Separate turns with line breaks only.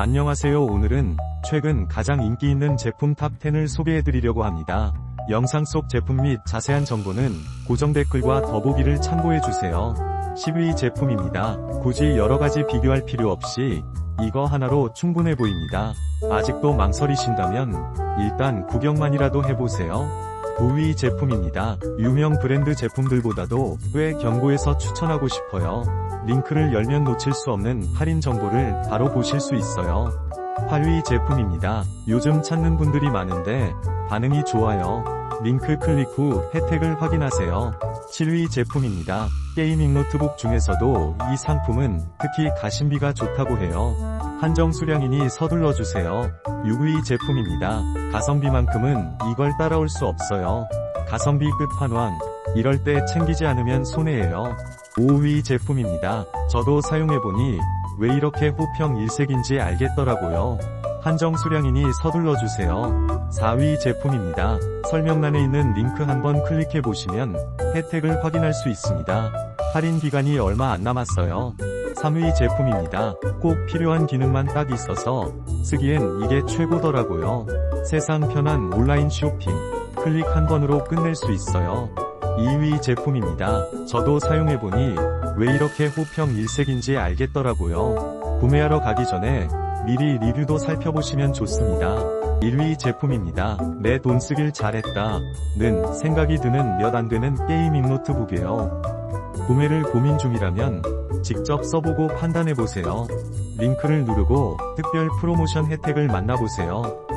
안녕하세요 오늘은 최근 가장 인기 있는 제품 탑10을 소개해드리려고 합니다. 영상 속 제품 및 자세한 정보는 고정 댓글과 더보기를 참고해주세요. 10위 제품입니다. 굳이 여러가지 비교할 필요 없이 이거 하나로 충분해 보입니다. 아직도 망설이신다면 일단 구경만이라도 해보세요. 9위 제품입니다. 유명 브랜드 제품들보다도 꽤 견고해서 추천하고 싶어요. 링크를 열면 놓칠 수 없는 할인 정보를 바로 보실 수 있어요. 8위 제품입니다. 요즘 찾는 분들이 많은데 반응이 좋아요. 링크 클릭 후 혜택을 확인하세요. 7위 제품입니다. 게이밍 노트북 중에서도 이 상품은 특히 가심비가 좋다고 해요. 한정 수량이니 서둘러 주세요. 6위 제품입니다. 가성비만큼은 이걸 따라올 수 없어요. 가성비 끝판왕. 이럴 때 챙기지 않으면 손해예요. 5위 제품입니다. 저도 사용해보니 왜 이렇게 호평 일색인지 알겠더라고요. 한정 수량이니 서둘러 주세요. 4위 제품입니다. 설명란에 있는 링크 한번 클릭해 보시면 혜택을 확인할 수 있습니다. 할인 기간이 얼마 안 남았어요. 3위 제품입니다. 꼭 필요한 기능만 딱 있어서 쓰기엔 이게 최고더라고요. 세상 편한 온라인 쇼핑. 클릭 한 번으로 끝낼 수 있어요. 2위 제품입니다. 저도 사용해보니 왜 이렇게 호평 일색인지 알겠더라고요. 구매하러 가기 전에 미리 리뷰도 살펴보시면 좋습니다. 1위 제품입니다. 내 돈 쓰길 잘했다. 는 생각이 드는 몇 안 되는 게이밍 노트북이에요. 구매를 고민 중이라면 직접 써보고 판단해보세요. 링크를 누르고 특별 프로모션 혜택을 만나보세요.